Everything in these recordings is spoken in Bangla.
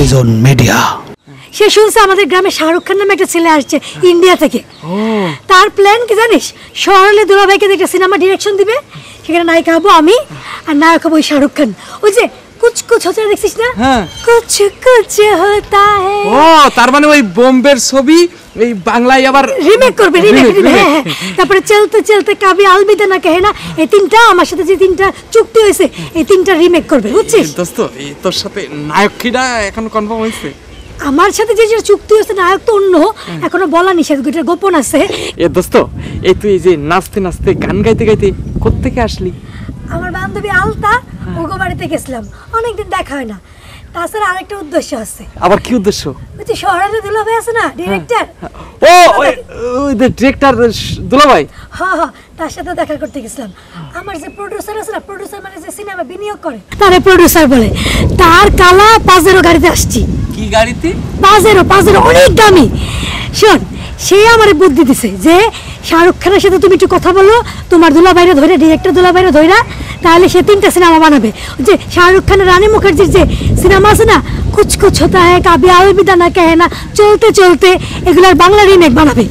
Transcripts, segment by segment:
টেলিভিশন মিডিয়া সে শুনছে আমাদের গ্রামে শাহরুখ খান নামে একটা ছেলে আসছে ইন্ডিয়া থেকে। তার প্ল্যান কি জানিস? শহরে দুলাভাইকে একটা সিনেমা ডিরেকশন দিবে। সেখানে নায়িকা হব আমি আর নায়ক হব ওই শাহরুখ খান। ওই যে কুচ কুচ হচ্ছে দেখছিস না। কুচ কুচ হতা হ্যায় ও তার মানে ওই বোম্বের ছবি এই বাংলায় আবার রিমেক করবে রিমেক হ্যাঁ হ্যাঁ। তারপরে চলতে চলতে কাবি আলবিদা না কহে না? এই তিনটা আমার সাথে যে তিনটা চুক্তি হয়েছে এই তিনটা রিমেক করবে বুঝছিস? দোস্ত এই তোর সাথে নায়ক কিটা এখন কনফার্ম হয়েছে? আমার সাথে যে যে চুক্তি হয়েছে নায়ক তো অন্য। এখনও বলা নিষেধ এটা গোপন আছে। এ দোস্ত এই তুই এই যে নাচতে নাচতে গান গাইতে গাইতে কোত্থেকে আসলি? আমার বান্ধবী আলতা ওগো বাড়িতে গেছিলাম। অনেকদিন দেখা হয় না। তাছাড়া আরেকটা উদ্দেশ্য আছে। আবার কি উদ্দেশ্য? শহরের দুলাভাই আছে না? ডিরেক্টর ও ওই ওই ডিরেক্টর দুলাভাই? হ্যাঁ হ্যাঁ তার সাথে দেখা করতে গেছিলাম। আমার যে প্রোডিউসার আছে না প্রডিউসার মানে যে সিনেমা বিনিয়োগ করে তারে প্রোডিউসার বলে। তার কালা পাজেরো গাড়িতে আসছি। কি গাড়িতে? পাজেরো পাজেরো অনেক দামি। শোন সে আমারে বুদ্ধি দিছে যে শাহরুখ খানের সাথে তুমি একটু কথা বলো তোমার দুলা বাইরে ধরে ডিরেক্টর দুলা বাইরে ধইরা তাহলে সে তিনটা সিনেমা বানাবে। যে শাহরুখ খানের রানী মুখার্জির যে সিনেমা আছে না কুচ কুচ হতা হ্যাঁ কাবি আলবিদা না কহে না চলতে চলতে এগুলার বাংলা রিমেক বানাবে।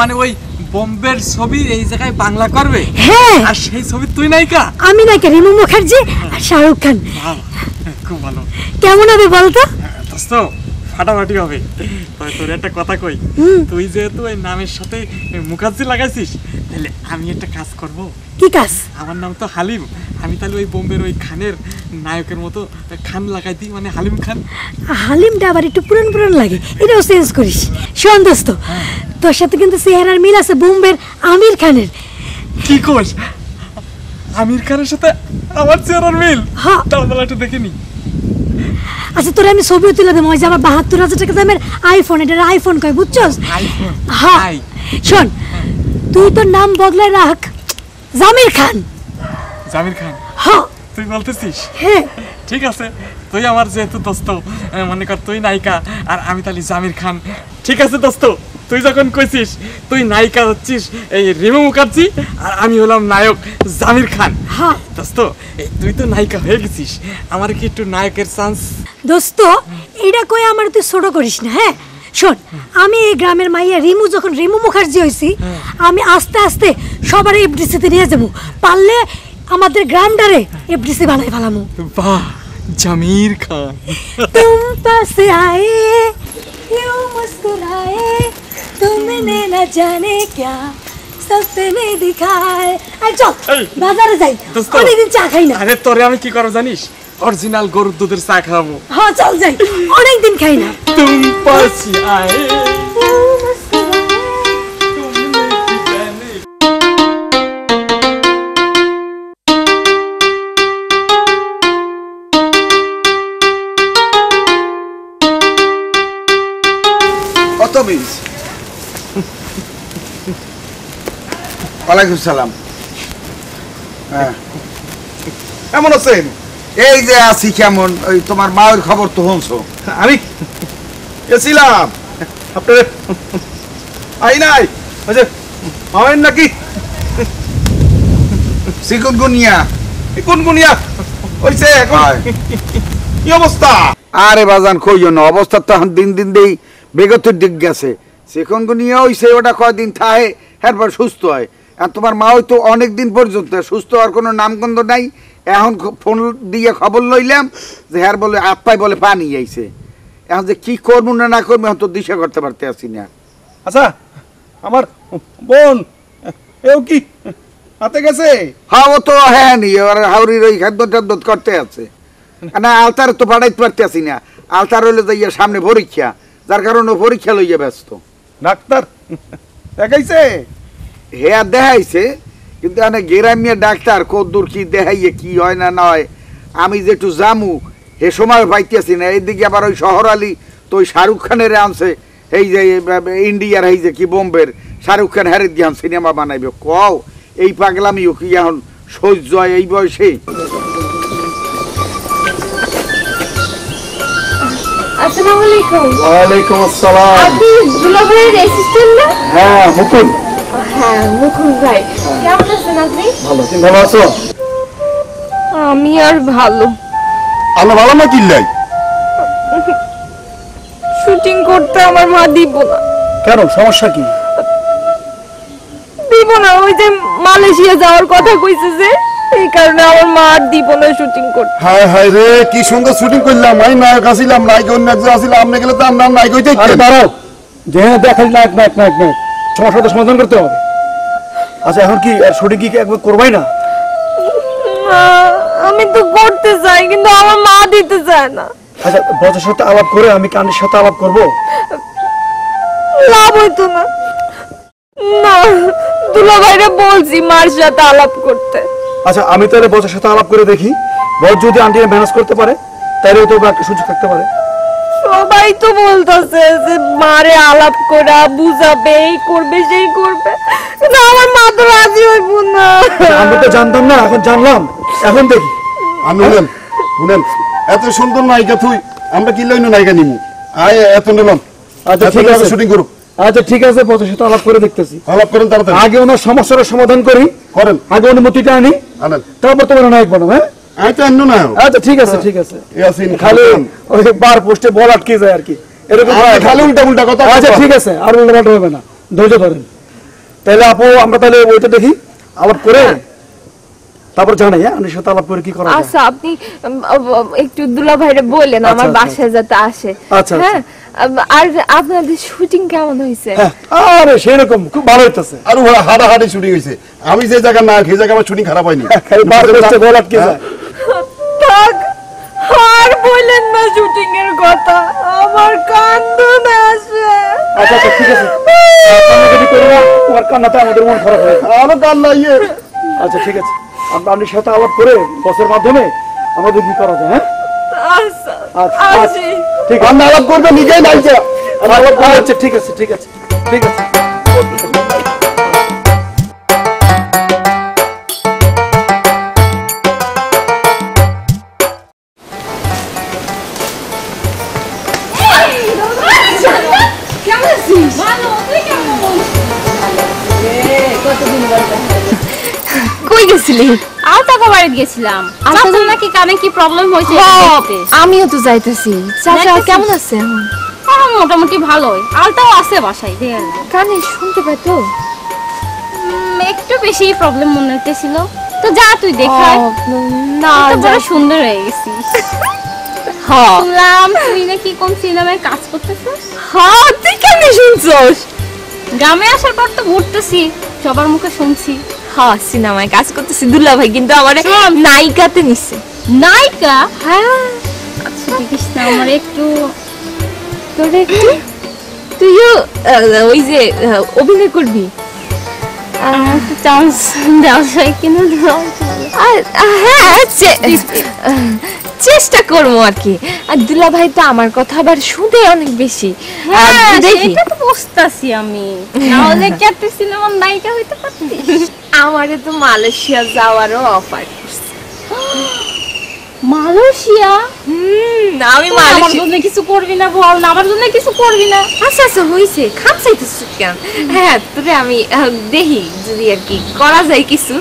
মানে ওই বোম্বের ছবি এই জায়গায় বাংলা করবে? হ্যাঁ। আর সেই ছবি তুই নায়িকা? আমি নাকি রিমু মুখার্জি আর শাহরুখ খান। খুব ভালো। কেমন হবে বলতো? দোস্ত ফাটাফাটি হবে। তোর একটা কথা কই? তুই যেহেতু ওই নামের সাথে মুখার্জি লাগাইছিস তাহলে আমি একটা কাজ করব। কি কাজ? আমার নাম তো হালিম। আমি তাহলে ওই বোম্বের ওই খানের নায়কের মতো খান লাগাই দিই মানে হালিম খান। হালিমটা আবার একটু পুরান পুরান লাগে এটাও চেঞ্জ করিস। শোন দোস্ত তোর সাথে কিন্তু চেহারার মিল আছে বোম্বের আমির খানের। কি কোস আমির খানের সাথে আমার চেহারার মিল? হ্যাঁ। তাহলে একটু দেখে নি। আচ্ছা তোর আমি ছবিও তুলে দেবো। ওই যে আমার বাহাত্তর হাজার টাকা দামের আইফোন এটা আইফোন কয় বুঝছস? হাই হ্যাঁ। শোন তুই তোর নাম বদলায় রাখ। জামির খান। জামির খান? হ্যাঁ। তুই বলতেছিস? হ্যাঁ। ঠিক আছে। তুই আমার যেহেতু দোস্ত মনে কর তুই নায়িকা আর আমি তাহলে জামির খান। ঠিক আছে দোস্ত তুই যখন কইছিস তুই নায়িকা হচ্ছিস এই রিমু মুখার্জি আর আমি হলাম নায়ক জামির খান। হ্যাঁ। দোস্ত তুই তো নায়িকা হয়ে গেছিস আমার কি একটু নায়কের চান্স দোস্ত এইটা কই আমার তুই ছোট করিস না হ্যাঁ? শোন আমি এই গ্রামের মাইয়া রিমু যখন রিমু মুখার্জি হয়েছি আমি আস্তে আস্তে সবার এফডিসিতে নিয়ে যাব। পারলে আমাদের গ্রামটারে এফডিসি বানাই ফেলামু। বাহ জামির খান तुम पास आए यूं मुस्कुराए तुमने न जाने क्या सपने दिखाए আই চল এই, বাজারে যাই দোস্ত। অনেকদিন চা খাই না আরে তোরে আমি কি করবো জানিস অরিজিনাল গরুর দুধের চা খাবো হ্যাঁ চল যাই অনেকদিন খাই না তুম পাস আয়ে মিস ওয়ালাইকুম সালাম। হ্যাঁ। কেমন আছেন? এই যে আছি কেমন ওই তোমার মায়ের খবর তো শুনছো। আমি? আপনার? আই নাই। ওই যে মামের নাকি? হইছে এখন। কি অবস্থা? আরে বাজান কইও না অবস্থা তো দিন দিন দেই। বেগতির দিক গেছে। চিকুনগুনিয়া হইছে ওটা কয়দিন থাহে এরপর সুস্থ হয়। আর তোমার মা হয়তো অনেক দিন পর্যন্ত সুস্থ হওয়ার কোনো নামগন্ধ নাই। এখন ফোন দিয়ে খবর লইলাম যে হ্যার বলে আপ্পাই বলে পানি আইছে। এখন যে কি করব না না করব এখন তো দিশা করতে পারতে আসি না। আচ্ছা আমার বোন এও কি হাতে গেছে? হ্যাঁ ও তো হ্যাঁ নি ওর হাউরির ওই খাদ্য টাদ্য করতে আছে। না আলতার তো পাঠাইতে পারতে আসি না। আলতার হইলে যাইয়া সামনে পরীক্ষা। যার কারণে ও পরীক্ষা লইয়া ব্যস্ত। ডাক্তার দেখাইছে? হে আর দেখাইছে কিন্তু এনে গেরামিয়া ডাক্তার কদ্দুর কি দেখাইয়ে কি হয় না না হয় আমি যে একটু জামু হে সময় পাইতেছি না। এইদিকে আবার ওই শহর আলী তো ওই শাহরুখ খানের আনছে। এই যে ইন্ডিয়ার এই যে কি বোম্বের শাহরুখ খান হ্যারে দিয়ে সিনেমা বানাইবে। কও এই পাগলামিও কি এখন সহ্য হয় এই বয়সে? আসসালামু আলাইকুম ওয়ালাইকুম আসসালাম। আপনি দুলাভাইয়ের অ্যাসিস্ট্যান্ট না? হ্যাঁ মুকুল। হ্যাঁ মুকুল ভাই। কেমন আছেন আপনি? ভালো তুমি ভালো আছো? আমি আর ভালো। আল্লাহ ভালো না কিল্লাই শুটিং করতে আমার মা দিব না। কেন সমস্যা কি? দিব না ওই যে মালয়েশিয়া যাওয়ার কথা কইছে যে। এই কারণে আমার মা আর দিব না শুটিং করতে। হায় হায় রে কি সুন্দর শুটিং করলাম আমি নায়ক আসিলাম নায়ক অন্য একজন আসিলাম আপনি গেলে তো আমরা নায়ক হইতে আরে দাঁড়াও যেখানে দেখাই নায়ক নায়ক নায়ক নায়ক সমস্যাটা সমাধান করতে হবে। আচ্ছা এখন কি শুটিং কি একবার করবাই না? না, আমি তো করতে চাই কিন্তু আমার মা দিতে চায় না। আচ্ছা বজের সাথে আলাপ করে আমি কানের সাথে আলাপ করব? লাভ হইতো না। না দুলা ভাইরে বলছি মার সাথে আলাপ করতে। আচ্ছা আমি তাহলে বজের সাথে আলাপ করে দেখি। বজ যদি আন্টি ম্যানেজ করতে পারে তাহলে তো একটা সুযোগ থাকতে পারে। সবাই তো বলতেছে যে মারে আলাপ করা বুঝাবে এই করবে সেই করবে। কিন্তু আমার মা তো রাজি হইব না। আমি তো জানতাম না এখন জানলাম। এখন দেখি। আমি শুনেন শুনেন এত সুন্দর নায়িকা তুই আমরা কি লইন নায়িকা নিমু? আয় এত নিলাম। আচ্ছা ঠিক আছে। শুটিং করুক। আচ্ছা ঠিক আছে বজের সাথে আলাপ করে দেখতেছি। আলাপ করেন তাড়াতাড়ি। আগে ওনার সমস্যার সমাধান করি। করেন। আগে অনুমতিটা আনি। আনেন। তারপর তোমার নায়ক বানাবো হ্যাঁ? নায়ক। আচ্ছা ঠিক আছে ঠিক আছে। ইয়াসিন খালি খালি ওই বার পোস্টে বল আটকে যায় আর কি। এরকম হয়। খালি উল্টা উল্টা কথা আচ্ছা ঠিক আছে আর উল্টো পাল্টা হবে না। ধৈর্য ধরেন। তাহলে আপু আমরা তাহলে ওইটা দেখি। আবার করে তারপর জানাই হ্যাঁ আনির সাথে আলাপ করে কি করা আচ্ছা আপনি একটু দুলা ভাইরে বললেন আমার আচ্ছা, বাসায় যাতে আসে। আচ্ছা, হ্যাঁ আর আপনাদের শুটিং কেমন হয়েছে? হ্যাঁ আরে সেরকম খুব ভালো হইতেছে। আর হাড়াহাড়ি শুটিং হয়েছে আমি যে জায়গা নায়ক সেই জায়গা আমার শুটিং খারাপ হয়নি। বল আটকে যায়। আর বললেন না শুটিং এর কথা। আমার কান্দন আসে। আচ্ছা আচ্ছা ঠিক আছে। কান্নাকাটি করো তোমার কান্নাতে আমাদের মন খারাপ হয়ে কান্না ইয়ে। আচ্ছা ঠিক আছে। আমরা আনির সাথে আলাপ করে বসের মাধ্যমে আমাদের কি করা যায় হ্যাঁ? আচ্ছা আচ্ছা, ঠিক আছে। আমরা আলাপ করবে নিজেই নাইছে আচ্ছা ঠিক আছে ঠিক আছে ঠিক আছে। গেছিলি বাড়িতে গেছিলাম নাকি কানে কি প্রবলেম হয়েছে আমিও তো যাইতেছি। চাচা কেমন আছে এখন? হ্যাঁ, মোটামুটি ভালোই। আলতাও আছে বাসায় কানে শুনতে পাই তো। একটু বেশি প্রবলেম মনে হইতেছিল। তো যা তুই দেখাই ও, না বড় সুন্দর হয়ে গেছিস। শুনলাম তুই নাকি কোন সিনেমায় কাজ করতেছিস? হ্যাঁ তুই কেমনে শুনছস? গ্রামে আসার পর তো ঘুরতেছি সবার মুখে শুনছি। হ্যাঁ সিনেমায় কাজ করতেছি দুল্লা ভাই কিন্তু আমার নায়িকাতে নিছে। নায়িকা? হ্যাঁ। আচ্ছা আমার একটু তোরে একটু? তুইও ওই যে অভিনয় করবি? চান্স দেওয়া যায় কিনা আর- হ্যাঁ চেষ্টা করব আর কি। আর দুলা ভাই তো আমার কথা আবার শুনে অনেক বেশি। হ্যাঁ সেটা তো বুঝতাছি আমি। নাহলে কি একটা সিনেমার নায়িকা হইতে পারতিস? আমারে তো মালয়েশিয়া যাওয়ারও অফার মালয়েশিয়া? হুম আমি আমার জন্য কিছু করবি না বল না আমার জন্য কিছু করবি না। আচ্ছা আচ্ছা খাপ কেন? হ্যাঁ তোরে আমি দেখি যদি আর কি করা যায় কিছু।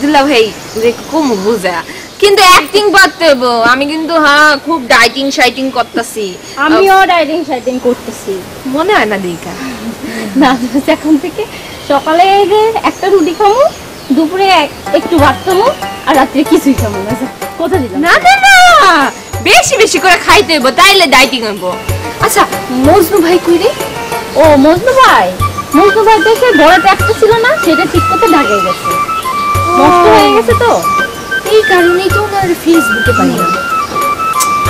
দুলা ভাই যে কম বুঝা। কিন্তু অ্যাক্টিং করতে। আমি কিন্তু হ্যাঁ খুব ডাইটিং শাইটিং করতেছি। আমিও ডাইটিং শাইটিং করতেছি। মনে হয় না দেখা। না এখন থেকে সকালে এই যে একটা রুটি খামু দুপুরে এক- একটু ভাত খামু আর রাত্রে কিছুই খামু না কথা দিলাম। না না না! বেশি বেশি করে খাইতে হইব তাইলে ডাইটিং হইব। আচ্ছা মজনু ভাই কই রে? ও মজনু ভাই? মজনু ভাই তো সে বড় ট্যাক্সি ছিল না সেটা ঠিক করতে ঢাকায় গেছে। নষ্ট হয়ে গেছে তো? এই কারণেই তো ওনার ফেসবুকে পাই না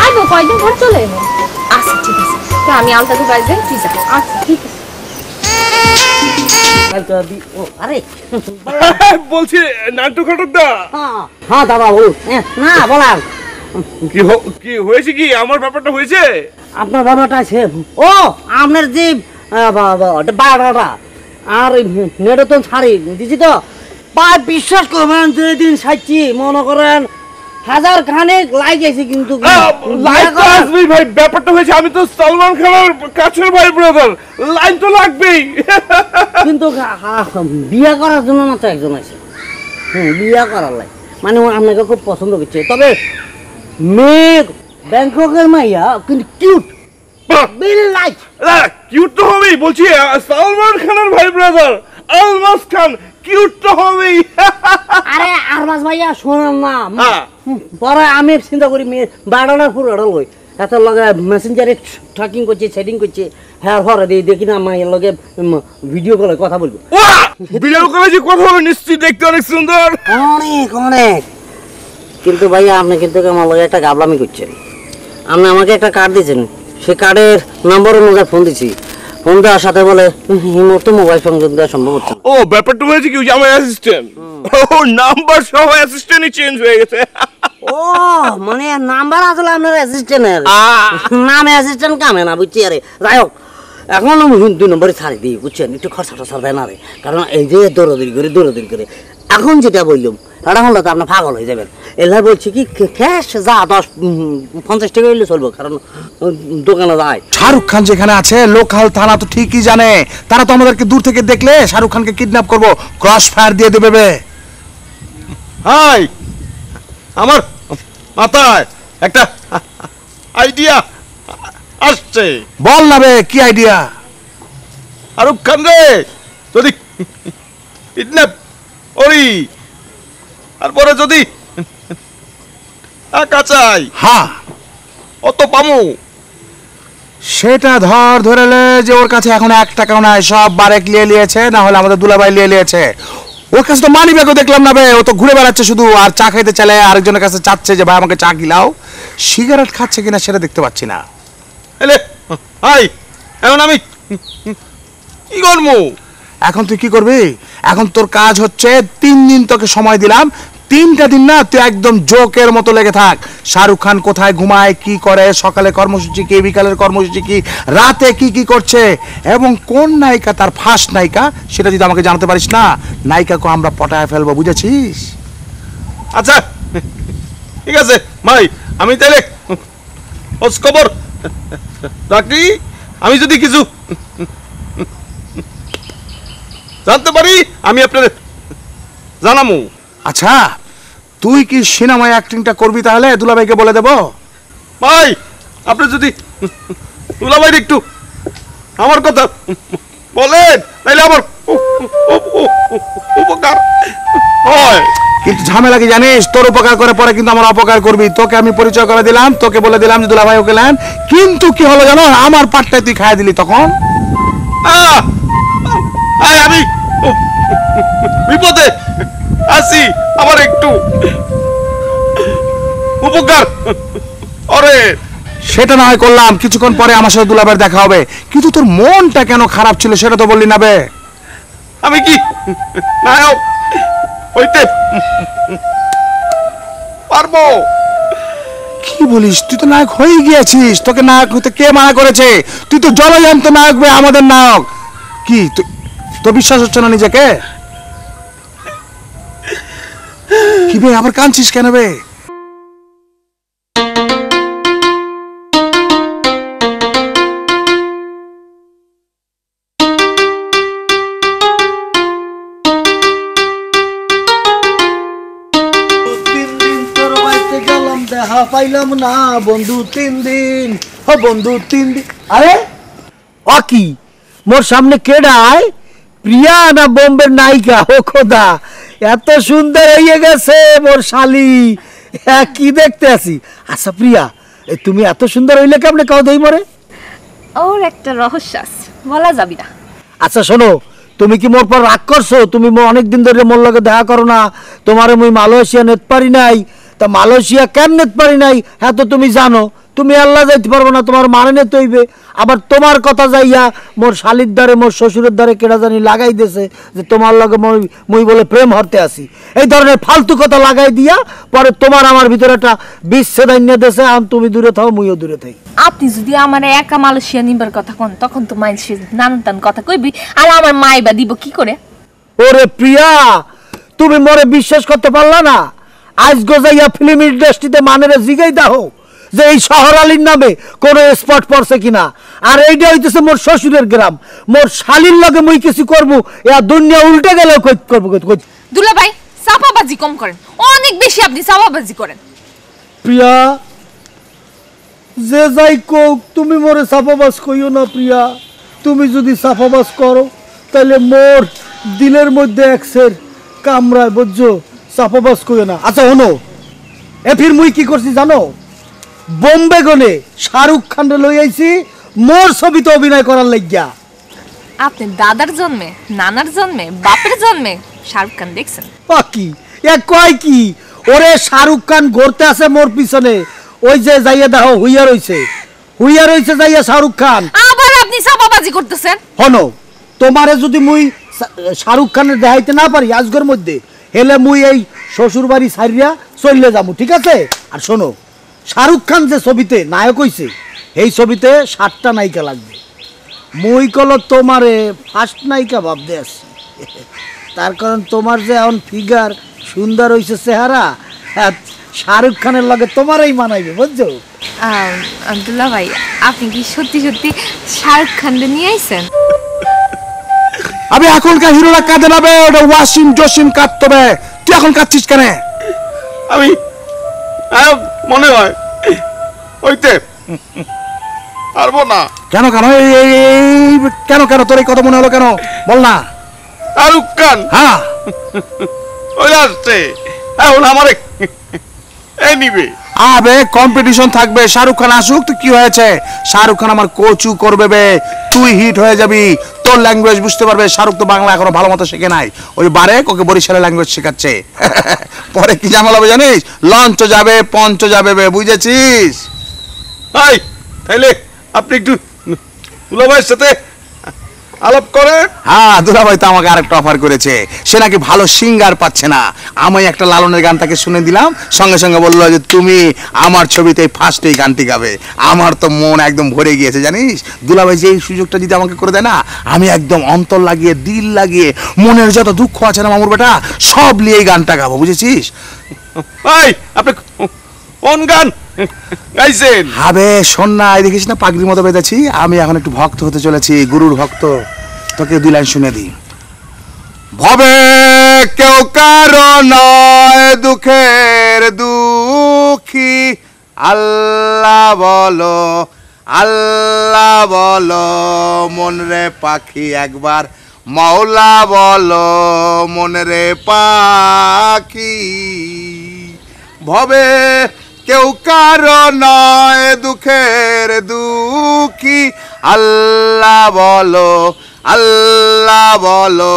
আইবো কয়দিন পর চলে এবো? আচ্ছা ঠিক আছে। তো আমি আলতাকে বাই যাই তুই যা আচ্ছা ঠিক আছে। আরে। বলছি ঘটকদা হ্যাঁ। হ্যাঁ দাদা বলুন। না কি কি হয়েছে কি? আমার ব্যাপারটা হয়েছে? আপনার বাবাটা আছে। ও আপনার যে বারোটা। আর নেটে তো ছাড়ি দিছি তো? বিশ্বাস করবেন যেদিন সাইছি মনে করেন হাজার খানেক লাইক আছে কিন্তু লাইক তো আসবেই ভাই ব্যাপারটা হয়েছে আমি তো সালমান খানের কাছের ভাই ব্রাদার লাইন তো লাগবেই। কিন্তু বিয়ে করার জন্য না তো একজন আছে। হুম বিয়া করার লাইক মানে আপনাকে খুব পছন্দ করছে। তবে মেয়ে ব্যাংককের মাইয়া কিন্তু কিউট বিল লাইক কিউট তো হবেই বলছি সালমান খানের ভাই ব্রাদার আলমাস খান কিউট তো হবেই। আরে আরবাজ ভাইয়া শোনান না। হ্যাঁ। পরে আমি চিন্তা করি মেয়ে পুরো অর্ডার লই এত লগে মেসেঞ্জারে ট্র্যাকিং করছে সেটিং করছে হ্যাঁ হরে দিয়ে দেখি না মায়ের লগে ভিডিও কলে কথা বলব। ভিডিও করে যে কথা হবে নিশ্চয়ই দেখতে অনেক সুন্দর। অনেক অনেক। কিন্তু ভাইয়া আপনি কিন্তু আমার লগে একটা গাবলামি করছেন। আপনি আমাকে একটা কার্ড দিয়েছেন। সেই কার্ডের নম্বর অনুযায়ী ফোন দিছি। ফোন দেওয়ার সাথে বলে এই মুহূর্তে মোবাইল সংযোগ দেওয়া সম্ভব হচ্ছে ও ব্যাপারটা হয়েছে কি আমার অ্যাসিস্ট্যান্ট ও নাম্বার সহ অ্যাসিস্ট্যান্টই চেঞ্জ হয়ে গেছে। ও মানে নাম্বার আসলে আপনার অ্যাসিস্ট্যান্টের নামে অ্যাসিস্ট্যান্ট কামে না বুঝছি? আরে যাই হোক এখন দুই নম্বরে ছাড়ি দিই বুঝছেন? একটু খরচা টরচা দেয় না রে কারণ এই যে দৌড়াদৌড়ি করে দৌড়াদৌড়ি করে এখন যেটা বললাম এটা হলে তো আপনি পাগল হয়ে যাবেন। এলার বলছি কি ক্যাশ যা দশ পঞ্চাশ টাকা হইলে চলবো কারণ দোকানে যায়। শাহরুখ খান যেখানে আছে লোকাল থানা তো ঠিকই জানে। তারা তো আমাদেরকে দূর থেকে দেখলে শাহরুখ খানকে কিডন্যাপ করব। ক্রস ফায়ার দিয়ে দেবে বে। হাই আমার মাথায় একটা আইডিয়া আসছে। বল না বে কি আইডিয়া শাহরুখ খান রে যদি কিডন্যাপ করি তারপরে যদি টাকা চাই হ্যাঁ অত পামু। সেটা ধর ধরেলে যে ওর কাছে এখন এক টাকাও নাই সব বারেক লিয়ে নিয়েছে না হলে আমাদের দুলাভাই নিয়ে নিয়েছে। ওর কাছে তো মানি ব্যাগও দেখলাম না বে ও তো ঘুরে বেড়াচ্ছে শুধু আর চা খাইতে চলে আরেকজনের কাছে চাচ্ছে যে ভাই আমাকে চা গিলাও। সিগারেট খাচ্ছে কিনা সেটা দেখতে পাচ্ছি না। এলে হাই এখন আমি কি করব এখন তুই কি করবি? এখন তোর কাজ হচ্ছে তিন দিন তোকে সময় দিলাম। তিনটা দিন না তুই একদম জোকের মতো লেগে থাক। শাহরুখ খান কোথায় ঘুমায়, কি করে, সকালে কর্মসূচি কি, বিকালের কর্মসূচি কি, রাতে কি কি করছে, এবং কোন নায়িকা তার ফার্স্ট নায়িকা সেটা যদি আমাকে জানাতে পারিস না, নায়িকাকে আমরা পটায় ফেলব, বুঝেছিস? আচ্ছা ঠিক আছে, ভাই, আমি তাহলে খোঁজ খবর রাখি। আমি যদি কিছু জানতে পারি আমি আপনাদের জানামু। আচ্ছা তুই কি সিনেমায় অ্যাক্টিংটা করবি তাহলে? দুলাভাইকে বলে দেবো। ভাই আপনি যদি দুলাভাই একটু আমার কথা বলেন তাহলে আমার উপকার হয়। কিন্তু ঝামেলা কি জানিস? তোর উপকার করে পরে কিন্তু আমার অপকার করবি। তোকে আমি পরিচয় করে দিলাম তোকে বলে দিলাম যে দুলাভাই ওকে কিন্তু কি হলো জানো? আমার পাটটাই তুই খাই দিলি তখন। আহ! আমি বিপদে আছি আমার একটু উপকার। অরে সেটা না হয় করলাম কিছুক্ষণ পরে আমার সাথে দুলাভাইয়ের দেখা হবে। কিন্তু তোর মনটা কেন খারাপ ছিল সেটা তো বললি না বে। আমি কি? নায়ক হইতে পারব? কি বলিস? তুই তো নায়ক হয়ে গিয়েছিস। তোকে নায়ক হতে কে মানা করেছে? তুই তো জলজান্ত নায়ক বে আমাদের নায়ক। কি তুই তোর বিশ্বাস হচ্ছে না নিজেকে? কি বে আবার কাঁদছিস কেন বে? তোর দেখা পাইলাম না। বন্ধু তিন দিন। ও বন্ধু তিন দিন। আরে? ও কি? মোর সামনে কেডায় প্রিয়া না বোম্বের নায়িকা? ও খোদা এত সুন্দর হয়ে গেছে মোর শালি। হ্যাঁ, কি দেখতে আছি? আচ্ছা প্রিয়া এ তুমি এত সুন্দর হইলে কেমনে কাউ দেই মরে? ওর একটা রহস্য আছে বলা যাবি না। আচ্ছা শোনো তুমি কি মোর পর রাগ করছ? তুমি অনেক দিন ধরে মোর লগে দেখা করো না। তোমারে মুই মালয়েশিয়া নেত পারি নাই। তা মালয়েশিয়া কেন নেত পারি নাই? হ্যাঁ তো তুমি জানো। তুমি আল্লাহ যাইতে পারব না তোমার মানে নিতে হইবে। আবার তোমার কথা যাইয়া মোর শালির দ্বারে মোর শ্বশুরের দ্বারে কেডা জানি লাগাই দিয়েছে যে তোমার লগে মই মুই বলে প্রেম হরতে আসি। এই ধরনের ফালতু কথা লাগাই দিয়া পরে তোমার আমার ভিতরে একটা বিচ্ছেদ আইনে দেশে আম তুমি দূরে থাও মুইও দূরে থাকি। আপনি যদি আমার একা মালয়েশিয়া নিবার কথা কন তখন তো মানুষের নানান কথা কইবি আর আমার মাই বা দিব কি করে? ওরে প্রিয়া তুমি মরে বিশ্বাস করতে পারলা না? আজ গোজাইয়া ফিল্ম ইন্ডাস্ট্রিতে মানের জিগাই দাও। যে এই শহর আলীর নামে কোন স্পট পড়ছে কিনা। আর এইটা হইতেছে মোর শ্বশুরের গ্রাম। মোর শালির লগে মুই কিছু করব ইয়া দুনিয়া উল্টে গেলেও করব দুলা ভাই চাপাবাজি কম করেন। অনেক বেশি আপনি চাপাবাজি করেন। প্রিয়া যে যাই কোক তুমি মোরে সাফাবাস কইও না প্রিয়া। তুমি যদি সাফাবাস করো তাহলে মোর দিলের মধ্যে একসের কামড়ায় বুঝছ? সাফাবাস কইও না। আচ্ছা হনো এ ফির মুই কি করছি জানো? বোম্বে গনে শাহরুখ খানরে লই আইছি মোর ছবিতে অভিনয় করার লাগিয়া। আপনি দাদার জন্মে নানার জন্মে বাপের জন্মে শাহরুখ খান দেখছেন। পাকি এ কয় কি? ওরে শাহরুখ খান ঘুরতে আছে মোর পিছনে ওই যে যাইয়া দেখো হুইয়া রইছে। হুইয়া রইছে যাইয়া শাহরুখ খান। আবার আপনি সাবাবাজি করতেছেন? হনো তোমারে যদি মুই শাহরুখ খানের দেখাইতে না পারি আজগর মধ্যে হেলে মুই এই শ্বশুর বাড়ি সারিয়া চললে যাব ঠিক আছে? আর শোনো শাহরুখ খান যে ছবিতে নায়ক হইছে এই ছবিতে সাতটা নায়িকা লাগবে। মুই কল তোমারে ফার্স্ট নায়িকা ভাবতে আসছি তার কারণ তোমার যে এখন ফিগার সুন্দর হইছে চেহারা হ্যাঁ, শাহরুখ খানের লগে তোমারই মানাইবে বুঝছ? আব্দুল্লাহ ভাই আপনি কি সত্যি সত্যি শাহরুখ খানকে নিয়ে আইছেন? আমি এখনকার হিরোরা কাঁদে নাবে ওটা ওয়াসিম জসিম কাঁদতবে তুই এখন কাঁদছিস কেন? আমি মনে হয়। ওইতে। পারব না। কেন কেন? এই- কেন কেন? তোর এই কথা মনে হলো কেন? বল না। শাহরুখ খান। হ্যাঁ। ওই আসছে। এখন আমারে নিবে আবে কম্পিটিশন থাকবে। শাহরুখ খান আসুক তো কি হয়েছে? শাহরুখ খান আমার কোচু করবে বে। তুই হিট হয়ে যাবি। তোর ল্যাঙ্গুয়েজ বুঝতে পারবে। শাহরুখ তো বাংলা এখনও ভালো মতো শেখে নাই। ওই বারেক ওকে বরিশালের ল্যাঙ্গুয়েজ শেখাচ্ছে। পরে কি জামাল হবে জানিস? লঞ্চ যাবে পঞ্চ যাবে বে বুঝেছিস? ভাই তাইলে আপনি একটু দুলাভাইয়ের সাথে আলাপ করে। হ্যাঁ দুলাভাই তো আমাকে আরেকটা অফার করেছে। সে নাকি ভালো সিঙ্গার পাচ্ছে না। আমি একটা লালনের গান তাকে শুনে দিলাম সঙ্গে সঙ্গে বলল যে তুমি আমার ছবিতে ফার্স্ট এই গানটি গাবে। আমার তো মন একদম ভরে গিয়েছে জানিস? দুলাভাই যে এই সুযোগটা যদি আমাকে করে দেয় না আমি একদম অন্তর লাগিয়ে দিল লাগিয়ে মনের যত দুঃখ আছে না মামুর বেটা সব নিয়ে এই গানটা গাবো বুঝেছিস? ভাই আপনি কোন গান। গাইছেন? হবে শোন না এই দেখিস না পাগড়ির মতো বেঁধেছি। আমি এখন একটু ভক্ত হতে চলেছি গুরুর ভক্ত। তোকে দুই লাইন শুনে দিই। ভবে কেউ কারও নয় দুঃখের দুঃখী। আল্লাহ বলো আল্লাহ বলো মন রে পাখি একবার। মাওলা বলো মন রে পাখি। ভবে কেউ কারও নয় দুঃখের দুঃখী। আল্লাহ বলো আল্লাহ বলো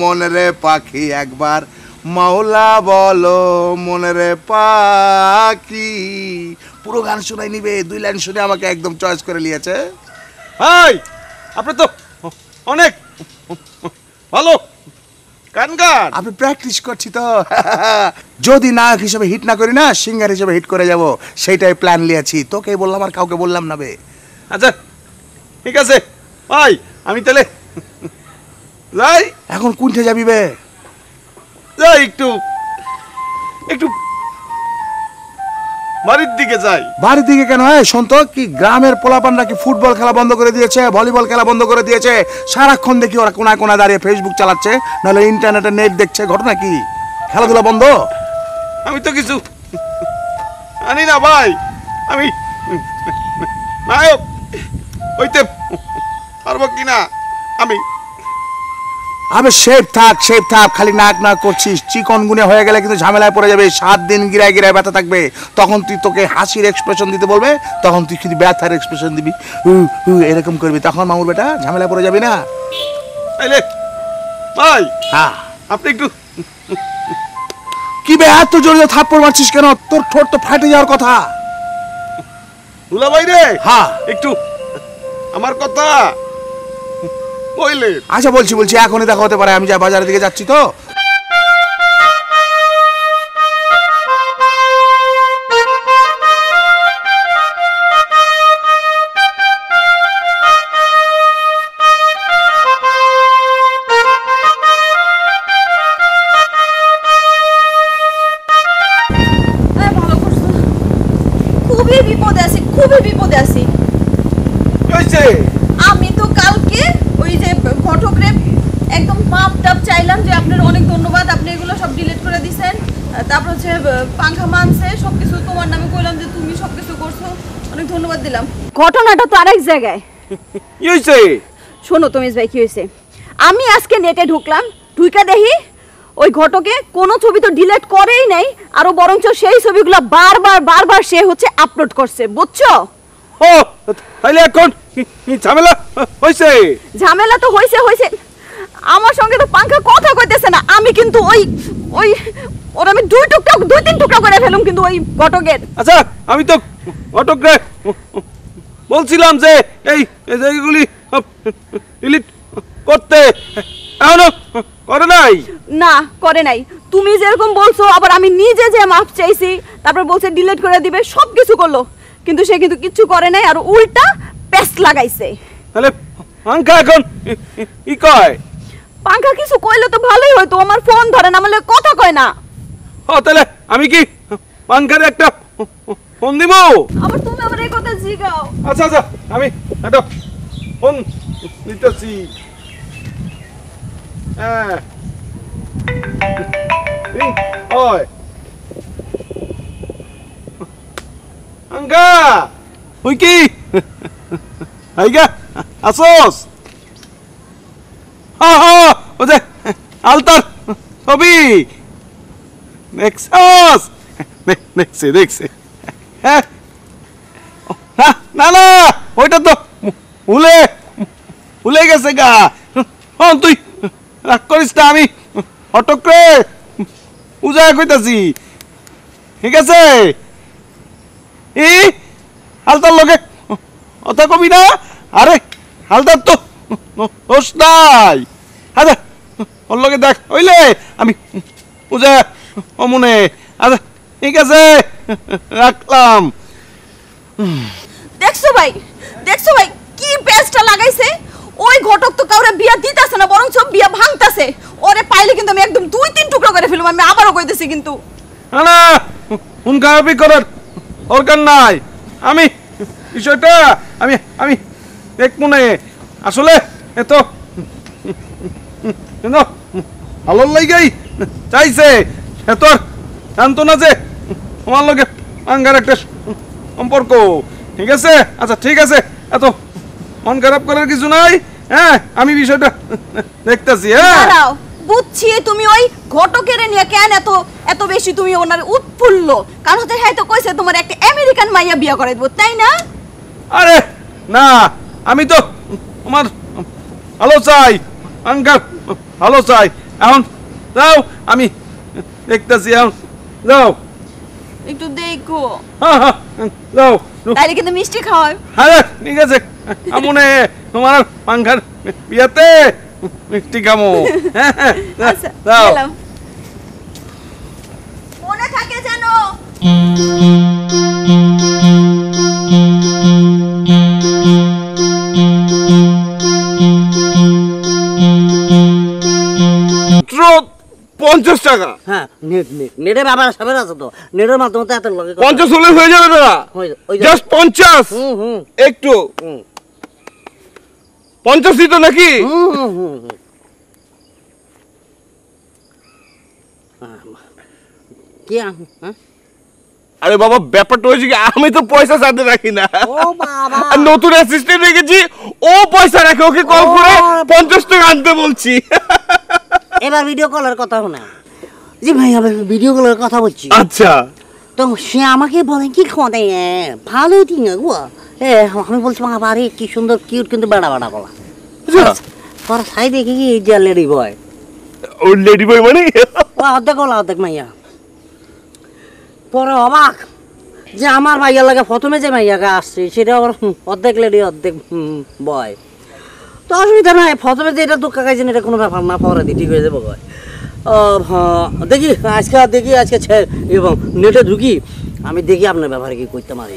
মনরে পাখি একবার। মাওলা বলো মনরে পাখি। পুরো গান শোনাই নিবে, দুই লাইন শুনে আমাকে একদম চয়েস করে নিয়েছে। ভাই আপনি তো অনেক ভালো। গান গান আমি প্র্যাকটিস করছি তো। যদি নায়ক হিসেবে হিট না করি না সিঙ্গার হিসেবে হিট করে যাব। সেইটাই প্ল্যান নিয়েছি। তোকেই বললাম আর কাউকে বললাম না বে। আচ্ছা ঠিক আছে। ভাই আমি তাহলে যাই। এখন কুণ্ঠে যাবি বে। যাই একটু একটু বাড়ির দিকে যাই। বাড়ির দিকে কেন? হয় শোন কি গ্রামের পোলাপান নাকি ফুটবল খেলা বন্ধ করে দিয়েছে ভলিবল খেলা বন্ধ করে দিয়েছে? সারাক্ষণ দেখি ওরা কোনায় কোনায় দাঁড়িয়ে ফেসবুক চালাচ্ছে নাহলে ইন্টারনেটে নেট দেখছে ঘটনা কি? খেলাধুলা বন্ধ? আমি তো কিছু জানি না ভাই আমি নায়ক হইতে পারব কিনা? আমি আবে শেপ থাক শেপ থাক খালি নাক না করছিস। চিকন গুনে হয়ে গেলে কিন্তু ঝামেলায় পড়ে যাবে। সাত দিন গিরায় গিরায় ব্যথা থাকবে। তখন তুই তোকে হাসির এক্সপ্রেশন দিতে বলবে। তখন তুই কিন্তু ব্যথার এক্সপ্রেশন দিবি। হু হু এরকম করবি। তখন মামুর বেটা ঝামেলায় পড়ে যাবি না? তাইলে ভাই হ্যাঁ। আপনি একটু কি বে এত জোরে থাপ্পড় মারছিস কেন? তোর ঠোঁট তো ফাটে যাওয়ার কথা। দুলা ভাই রে। হ্যাঁ। একটু আমার কথা। আচ্ছা বলছি বলছি এখনই দেখা হতে পারে আমি যা বাজারের দিকে যাচ্ছি তো। পাংখা মানছে সব কিছু তোমার নামে কইলাম যে তুমি সব কিছু করছ। অনেক ধন্যবাদ দিলাম। ঘটনাটা তো আরেক জায়গায়। কি শোনো তমিজ ভাই কি হয়েছে আমি আজকে নেটে ঢুকলাম ঢুকে দেখি ওই ঘটকে কোনো ছবি তো ডিলেট করেই নাই আরও বরঞ্চ সেই ছবিগুলো বারবার বারবার সে হচ্ছে আপলোড করছে বুঝছ? ও তাহলে এখন ঝামেলা? হয়েছে ঝামেলা তো হয়েছে হয়েছে আমার সঙ্গে তো পাঙ্খা কথা কইতেছে না। আমি কিন্তু ওই ওই ওর আমি দুই টুকরা দুই তিন টুকরা করে ফেলুম কিন্তু ওই ঘটকের। আচ্ছা আমি তো অটোগ্রে বলছিলাম যে এই এইগুলি ডিলিট করতে। এখনও করে নাই? না করে নাই। তুমি যেরকম বলছো আবার আমি নিজে যে মাপ চাইছি তারপর বলছে ডিলিট করে দিবে সব কিছু করল। কিন্তু সে কিন্তু কিচ্ছু করে নাই আর উল্টা পেস্ট লাগাইছে। তাহলে পাঙ্খা এখন কি কয়? পাঙ্খা কিছু কইলে তো ভালোই হয়তো আমার ফোন ধরে না মানে কথা কয় না। ও তাহলে আমি কি পাঙ্খার একটা ফোন দিব? আবার তুমি আবার এই কথা জিগাও। আচ্ছা আচ্ছা আমি একটা ফোন নিতেছি হ্যাঁ। আঙ্কা ওই। কি? আইগা আসোস? ও যে আলতার, ছবি। দেখছস দেখছি দেখছি না না না, ওইটা তো ভুলে ভুলে গেছে গা। হ্যাঁ তুই রাগ করিস না, আমি অটকরে উজায় কইতাছি। ঠিক আছে? ই হালতার লগে অত কবি না? আরে হালতার তো দোষ নাই আচ্ছা ওর লগে দেখ হইলে আমি অমনে আচ্ছা ঠিক আছে রাখলাম। দেখছ ভাই দেখছ ভাই কি পেস্টটা লাগাইছে? ওই ঘটক তো কাউরে বিয়া দিতাছে না বরং সব বিয়া ভাঙতাছে। ওরে পাইলে কিন্তু আমি একদম দুই তিন টুকরো করে ফেলব আমি আবারও কইতেছি কিন্তু। না না ফোন খারাপই করার দরকার নাই। আমি বিষয়টা আমি আমি এক মনে আসলে এত কেন ভালো লাগাই চাইছে। এত আর জানতো না যে আমার লগে আঙ্গার একটা সম্পর্ক। ঠিক আছে? আচ্ছা ঠিক আছে। এত মন খারাপ করার কিছু নাই। হ্যাঁ আমি বিষয়টা দেখতেছি হ্যাঁ। বুঝছি তুমি ওই ঘটকের নিয়ে কেন এত এত বেশি তুমি ওনার উৎফুল্ল? কারণ হচ্ছে হয়তো কইছে তোমার একটা আমেরিকান মাইয়া বিয়া করে দেবো তাই না? আরে না আমি তো আমার ভালো চাই আঙ্কাল ভালো চাই। এখন যাও আমি দেখতেছি এখন যাও। একটু দেখো। হ্যাঁ হ্যাঁ যাও। তাইলে কিন্তু মিষ্টি খাওয়ায় আরে ঠিক আছে। আমনে তোমার পাঙ্খার বিয়াতে মিষ্টি খামো হ্যাঁ হ্যাঁ আচ্ছা যাও। মনে থাকে যেন। পঞ্চাশ টাকা। হ্যাঁ নেট নেট। নেটে ব্যাপার সবের আছে তো। নেটের মাধ্যমে তো এত লগে পঞ্চাশ হলে হয়ে যাবে দাদা জাস্ট পঞ্চাশ। একটু। হুম। পঞ্চাশ দিত নাকি। হ্যাঁ, কি হ্যাঁ? আরে বাবা ব্যাপারটা হয়েছে কি আমি তো পয়সা সাথে রাখি না। আর নতুন অ্যাসিস্ট্যান্ট রেখেছি ও পয়সা রাখে ওকে কল করে পঞ্চাশ টাকা আনতে বলছি। এবার ভিডিও কলের কথা শোনা। জি ভাই আমি ভিডিও কলের কথা বলছি। আচ্ছা। তো সে আমাকে বলে কি খোঁদে ভালো দিন গো। এ আমি বলছি মা বাড়ি কি সুন্দর কিউট কিন্তু বেড়া বেড়া বলা তোর সাই দেখি কি যে লেডি বয় ও লেডি বয় মানে? অর্ধেক ওলা অর্ধেক মাইয়া। পরে অবাক যে আমার মাইয়ার লাগে প্রথমে যে মাইয়াকে আসছে সেটা আবার অর্ধেক লেডি অর্ধেক বয় তো অসুবিধা নাই প্রথমে যে এটা দুঃখ খাইছেন এটা কোনো ব্যাপার না পরে দিয়ে ঠিক হয়ে যাব হ্যাঁ, দেখি আজকে দেখি আজকে এবং নেটে ঢুকি আমি দেখি আপনার ব্যাপারে কি করতে পারি।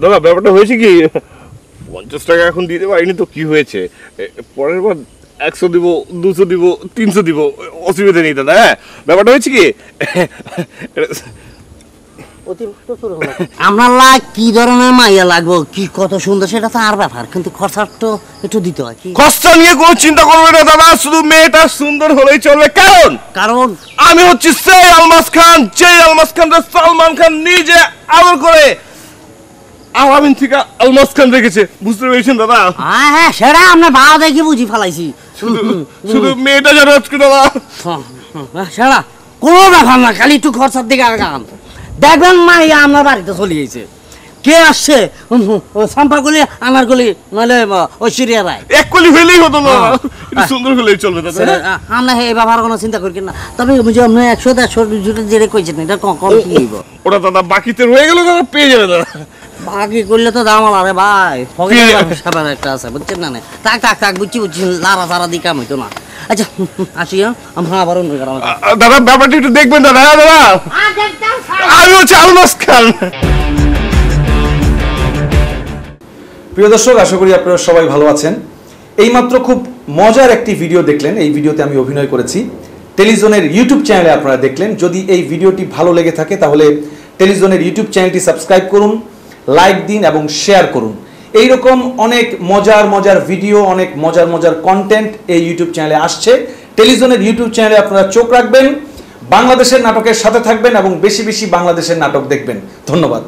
দাদা ব্যাপারটা হয়েছে কি পঞ্চাশ টাকা এখন দিতে পারিনি তো কি হয়েছে? পরের বার একশো দিব দুশো দিব তিনশো দিব অসুবিধা নেই দাদা হ্যাঁ? ব্যাপারটা হয়েছে কি অতিরিক্ত শুরু হলো। আপনার লাগ কি ধরনের মাইয়া লাগবো? কি কত সুন্দর সেটা তো আর ব্যাপার কিন্তু খরচার তো একটু দিতে হয় কি? খরচা নিয়ে কোনো চিন্তা করবে না দাদা শুধু মেয়েটা সুন্দর হলেই চলবে। কারণ কারণ? আমি হচ্ছি সেই আলমাস খান যে আলমাস খান সালমান খান নিজে আদর করে আলামিন থেকে আলমাস খান রেখেছে। বুঝতে পেরেছেন দাদা? হ্যাঁ হ্যাঁ সেটা আমরা ভালো দেখি বুঝি ফেলাইছি। শুধু মেয়েটা যেন আজকে দাদা হ্যাঁ, সেটা কোনো ব্যাপার না খালি একটু খরচার দিকে আগাম দেখবেন মা আমরা বাড়িতে চলে গেছে। কে আসছে? ও সম্পাগুলি আমার গুলি নাহলে ঐশ্বরিয়া রায় এক কলি হইলেই হতো না। হ্যাঁ। সুন্দর হলেই চলবে আমরা এই ব্যাপার কোনো চিন্তা করি না। তবে বুঝি আপনি একশো দেড়শো জুটে যেটা কইছেন এটা কম কম কি হইব? ওটা দাদা বাকিতে রয়ে গেল দাদা পেয়ে যাবে দাদা। বাকি করলে তো দাম আরে ভাই। ফকির কি? একটা আছে বুঝছেন না না? থাক থাক থাক বুঝছি বুঝছি লারা সারা দিয়ে কাম হইতো না। আচ্ছা আসি হ্যাঁ? আমরা আবার অন্য দাদা ব্যাপারটা একটু দেখবেন দাদা হ্যাঁ দাদা? আমি হচ্ছে আলমাস খান। প্রিয় দর্শক, আশা করি আপনারা সবাই ভালো আছেন। এইমাত্র খুব মজার একটি ভিডিও দেখলেন। এই ভিডিওতে আমি অভিনয় করেছি। টেলিজনের ইউটিউব চ্যানেলে আপনারা দেখলেন। যদি এই ভিডিওটি ভালো লেগে থাকে, তাহলে টেলিজনের ইউটিউব চ্যানেলটি সাবস্ক্রাইব করুন, লাইক দিন এবং শেয়ার করুন। এই রকম অনেক মজার মজার ভিডিও, অনেক মজার মজার কন্টেন্ট এই ইউটিউব চ্যানেলে আসছে। টেলিজনের ইউটিউব চ্যানেলে আপনারা চোখ রাখবেন, বাংলাদেশের নাটকের সাথে থাকবেন এবং বেশি বেশি বাংলাদেশের নাটক দেখবেন। ধন্যবাদ।